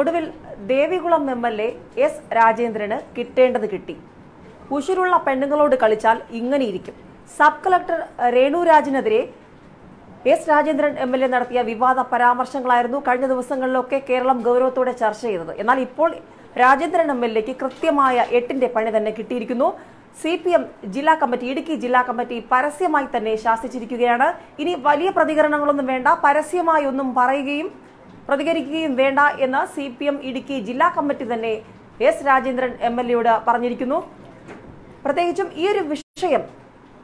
ഒടുവിൽ Devikulam M L A S രാജേന്ദ്രന് കിട്ടേണ്ടത് കിട്ടി. ഉശിരുള്ള പെണ്ണുങ്ങളോട് കളിച്ചാൽ ഇങ്ങനെയിരിക്കും. Sub collector Renu രാജിനെതിരെ S Rajendran M L A നടത്തിയ വിവാദ പരാമർശങ്ങളായിരുന്നു കഴിഞ്ഞ ദിവസങ്ങളിലൊക്കെ കേരളം ഗൗരവത്തോടെ ചർച്ച ചെയ്തത്. എന്നാൽ ഇപ്പോൾ രാജേന്ദ്രൻ എം എൽ എക്ക് കൃത്യമായ എട്ടിന്റെ പണി തന്നെ കിട്ടിയിരിക്കുന്നു. സി പി എം ജില്ലാ കമ്മിറ്റി ഇടുക്കി ജില്ലാ കമ്മിറ്റി പരസ്യമായി തന്നെ ശാസിച്ചിരിക്കുകയാണ്. ഇനി വലിയ പ്രതികരണങ്ങളൊന്നും വേണ്ട പരസ്യമായി ഒന്നും പറയുകയും പ്രതികരിക്കുകയും വേണ്ട എന്ന് സി പി എം ഇടുക്കി ജില്ലാ കമ്മിറ്റി തന്നെ എസ് രാജേന്ദ്രൻ എം എൽ എയോട് പറഞ്ഞിരിക്കുന്നു. പ്രത്യേകിച്ചും ഈ ഒരു വിഷയം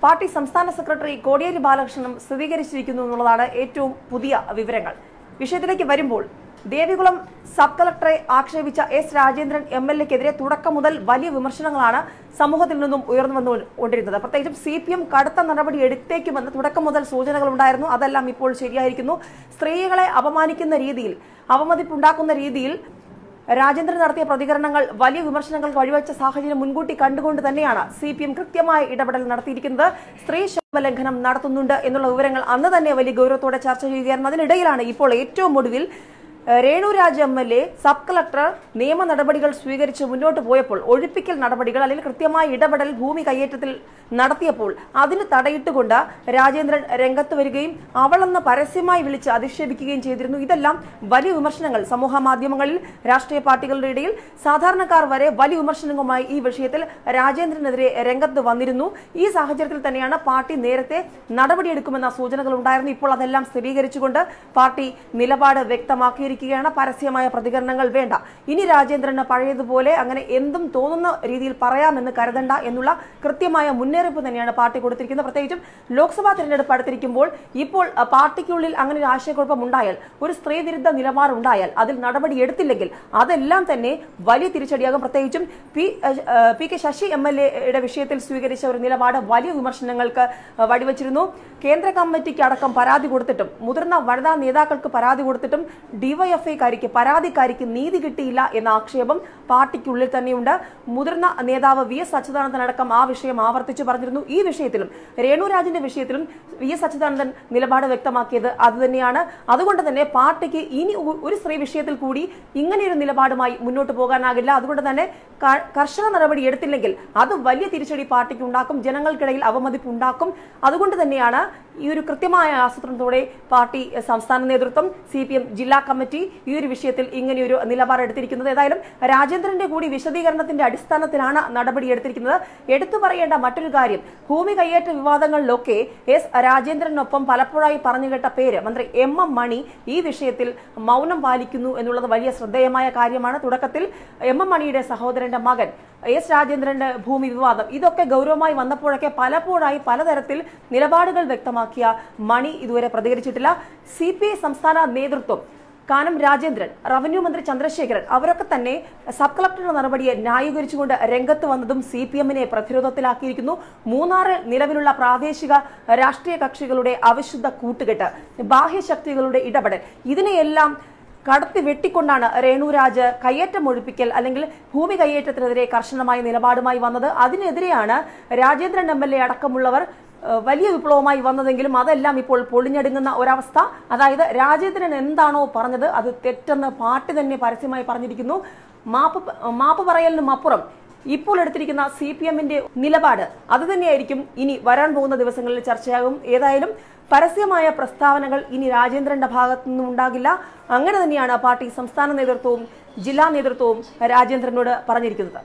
പാർട്ടി സംസ്ഥാന സെക്രട്ടറി കോടിയേരി ബാലകൃഷ്ണനും സ്ഥിരീകരിച്ചിരിക്കുന്നു എന്നുള്ളതാണ് ഏറ്റവും പുതിയ വിവരങ്ങൾ. വിഷയത്തിലേക്ക് വരുമ്പോൾ ദേവികുളം സബ് കളക്ടറെ ആക്ഷേപിച്ച എസ് രാജേന്ദ്രൻ എം എൽ എക്കെതിരെ തുടക്കം മുതൽ വലിയ വിമർശനങ്ങളാണ് സമൂഹത്തിൽ നിന്നും ഉയർന്നു വന്നുകൊണ്ടിരുന്നത്. പ്രത്യേകിച്ചും സി പി എം കടുത്ത നടപടി എടുത്തേക്കുമെന്ന് തുടക്കം മുതൽ സൂചനകൾ ഉണ്ടായിരുന്നു അതെല്ലാം ഇപ്പോൾ ശരിയായിരിക്കുന്നു. സ്ത്രീകളെ അപമാനിക്കുന്ന രീതിയിൽ അവമതിപ്പുണ്ടാക്കുന്ന രീതിയിൽ രാജേന്ദ്രൻ നടത്തിയ പ്രതികരണങ്ങൾ വലിയ വിമർശനങ്ങൾ വഴിവെച്ച സാഹചര്യം മുൻകൂട്ടി കണ്ടുകൊണ്ട് തന്നെയാണ് സി പി എം കൃത്യമായ ഇടപെടൽ നടത്തിയിരിക്കുന്നത്. സ്ത്രീ ലംഘനം നടത്തുന്നുണ്ട് എന്നുള്ള വിവരങ്ങൾ അന്ന് തന്നെ വലിയ ഗൗരവത്തോടെ ചർച്ച ചെയ്യുകയായിരുന്നു. അതിനിടയിലാണ് ഇപ്പോൾ ഏറ്റവും ഒടുവിൽ ഏഹ്, Renu Raj M L A sub collector നിയമ നടപടികൾ സ്വീകരിച്ച് മുന്നോട്ട് പോയപ്പോൾ ഒഴിപ്പിക്കൽ നടപടികൾ അല്ലെങ്കിൽ കൃത്യമായ ഇടപെടൽ ഭൂമി കയ്യേറ്റത്തിൽ നടത്തിയപ്പോൾ അതിന് തടയിട്ടുകൊണ്ട് രാജേന്ദ്രൻ രംഗത്ത് വരികയും അവളെന്ന് പരസ്യമായി വിളിച്ച് അധിക്ഷേപിക്കുകയും ചെയ്തിരുന്നു. ഇതെല്ലാം വലിയ വിമർശനങ്ങൾ. സമൂഹ മാധ്യമങ്ങളിൽ രാഷ്ട്രീയ പാർട്ടികളുടെ ഇടയിൽ സാധാരണക്കാർ വരെ വലിയ വിമർശനങ്ങളുമായി ഈ വിഷയത്തിൽ രാജേന്ദ്രനെതിരെ രംഗത്ത് വന്നിരുന്നു. ഈ സാഹചര്യത്തിൽ തന്നെയാണ് പാർട്ടി നേരത്തെ നടപടിയെടുക്കുമെന്ന സൂചനകൾ ഉണ്ടായിരുന്നു ഇപ്പോൾ അതെല്ലാം സ്ഥിരീകരിച്ചുകൊണ്ട് പാർട്ടി നിലപാട് വ്യക്തമാക്കിയിരിക്കുകയാണ് പരസ്യമായ പ്രതികരണങ്ങൾ വേണ്ട. ഇനി രാജേന്ദ്രന് പഴയതുപോലെ അങ്ങനെ എന്തും തോന്നുന്ന രീതിയിൽ പറയാമെന്ന് കരുതണ്ട എന്നുള്ള കൃത്യമായ മുന്നറിയിപ്പ് തന്നെയാണ് പാർട്ടി കൊടുത്തിരിക്കുന്നത്. പ്രത്യേകിച്ചും ലോക്സഭാ തെരഞ്ഞെടുപ്പ് അടുത്തിരിക്കുമ്പോൾ ഇപ്പോൾ പാർട്ടിക്കുള്ളിൽ അങ്ങനെ ഒരു ആശയക്കുഴപ്പം ഉണ്ടായാൽ ഒരു സ്ത്രീ വിരുദ്ധ നിലപാടുണ്ടായാൽ അതിൽ നടപടി എടുത്തില്ലെങ്കിൽ അതെല്ലാം തന്നെ വലിയ തിരിച്ചടിയാകും. പ്രത്യേകിച്ചും P K Sasi M L എയുടെ വിഷയത്തിൽ സ്വീകരിച്ച ഒരു നിലപാട് വലിയ വിമർശനങ്ങൾക്ക് വടിവച്ചിരുന്നു കേന്ദ്ര കമ്മിറ്റിക്ക് അടക്കം പരാതി കൊടുത്തിട്ടും മുതിർന്ന വനിതാ നേതാക്കൾക്ക് പരാതി കൊടുത്തിട്ടും ഡിവൈഎഫ്ഐക്കാരിക്ക് പരാതിക്കാരിക്ക് നീതി കിട്ടിയില്ല എന്ന ആക്ഷേപം പാർട്ടിക്കുള്ളിൽ തന്നെയുണ്ട്. മുതിർന്ന നേതാവ് വി എസ് അച്യുതാനന്ദനടക്കം ആ വിഷയം ആവർത്തിച്ചു പറഞ്ഞിരുന്നു. ഈ വിഷയത്തിലും രേണുരാജിന്റെ വിഷയത്തിലും വി എസ് അച്യുതാനന്ദൻ നിലപാട് വ്യക്തമാക്കിയത് അതുതന്നെയാണ്. അതുകൊണ്ട് തന്നെ പാർട്ടിക്ക് ഇനി ഒരു സ്ത്രീ വിഷയത്തിൽ കൂടി ഇങ്ങനെയൊരു നിലപാടുമായി മുന്നോട്ട് പോകാനാകില്ല. അതുകൊണ്ട് തന്നെ കർശന നടപടി എടുത്തില്ലെങ്കിൽ അത് വലിയ തിരിച്ചടി പാർട്ടിക്ക് ഉണ്ടാക്കും ജനങ്ങൾക്കിടയിൽ അവമതിപ്പ് ഉണ്ടാക്കും. അതുകൊണ്ട് തന്നെയാണ് ഈ ഒരു കൃത്യമായ ആസൂത്രണത്തോടെ പാർട്ടി സംസ്ഥാന നേതൃത്വം സി ജില്ലാ കമ്മിറ്റി ഈ ഒരു വിഷയത്തിൽ ഇങ്ങനെയൊരു നിലപാടെടുത്തിരിക്കുന്നത് ഏതായാലും രാജേന്ദ്രന്റെ കൂടി വിശദീകരണത്തിന്റെ അടിസ്ഥാനത്തിലാണ് നടപടി എടുത്തിരിക്കുന്നത്. എടുത്തു പറയേണ്ട മറ്റൊരു കാര്യം ഭൂമി കയ്യേറ്റ വിവാദങ്ങളിലൊക്കെ എസ് രാജേന്ദ്രനൊപ്പം പലപ്പോഴായി പറഞ്ഞു കേട്ട പേര് മന്ത്രി എം എം മണി ഈ വിഷയത്തിൽ മൗനം പാലിക്കുന്നു എന്നുള്ളത് വലിയ ശ്രദ്ധേയമായ കാര്യമാണ്. തുടക്കത്തിൽ എം എം മണിയുടെ സഹോദരന്റെ മകൻ എസ് രാജേന്ദ്രന്റെ ഭൂമി വിവാദം ഇതൊക്കെ ഗൗരവമായി വന്നപ്പോഴൊക്കെ പലപ്പോഴായി പലതരത്തിൽ നിലപാടുകൾ വ്യക്തമാക്കിയ മണി ഇതുവരെ പ്രതികരിച്ചിട്ടില്ല. സി സംസ്ഥാന നേതൃത്വം കാനം രാജേന്ദ്രൻ റവന്യൂ മന്ത്രി ചന്ദ്രശേഖരൻ അവരൊക്കെ തന്നെ സബ് കളക്ടറുടെ നടപടിയെ ന്യായീകരിച്ചുകൊണ്ട് രംഗത്ത് വന്നതും സി പി എമ്മിനെ പ്രതിരോധത്തിലാക്കിയിരിക്കുന്നു. മൂന്നാറിൽ നിലവിലുള്ള പ്രാദേശിക രാഷ്ട്രീയ കക്ഷികളുടെ അവിശുദ്ധ കൂട്ടുകെട്ട് ബാഹ്യശക്തികളുടെ ഇടപെടൽ ഇതിനെയെല്ലാം കടത്തി വെട്ടിക്കൊണ്ടാണ് രേണുരാജ് കയ്യേറ്റം ഒഴിപ്പിക്കൽ അല്ലെങ്കിൽ ഭൂമി കയ്യേറ്റത്തിനെതിരെ കർശനമായ നിലപാടുമായി വന്നത്. അതിനെതിരെയാണ് രാജേന്ദ്രൻ എം എൽ എ അടക്കമുള്ളവർ വലിയ വിപ്ലവമായി വന്നതെങ്കിലും അതെല്ലാം ഇപ്പോൾ പൊളിഞ്ഞടുങ്ങുന്ന ഒരവസ്ഥ. അതായത് രാജേന്ദ്രൻ എന്താണോ പറഞ്ഞത് അത് തെറ്റെന്ന് പാർട്ടി തന്നെ പരസ്യമായി പറഞ്ഞിരിക്കുന്നു. മാപ്പ് മാപ്പ് പറയലിനും അപ്പുറം ഇപ്പോൾ എടുത്തിരിക്കുന്ന സി പി എമ്മിന്റെ നിലപാട് അത് തന്നെയായിരിക്കും ഇനി വരാൻ പോകുന്ന ദിവസങ്ങളിൽ ചർച്ചയാകും. ഏതായാലും പരസ്യമായ പ്രസ്താവനകൾ ഇനി രാജേന്ദ്രന്റെ ഭാഗത്തു നിന്നും ഉണ്ടാകില്ല. അങ്ങനെ തന്നെയാണ് പാർട്ടി സംസ്ഥാന നേതൃത്വവും ജില്ലാ നേതൃത്വവും രാജേന്ദ്രനോട് പറഞ്ഞിരിക്കുന്നത്.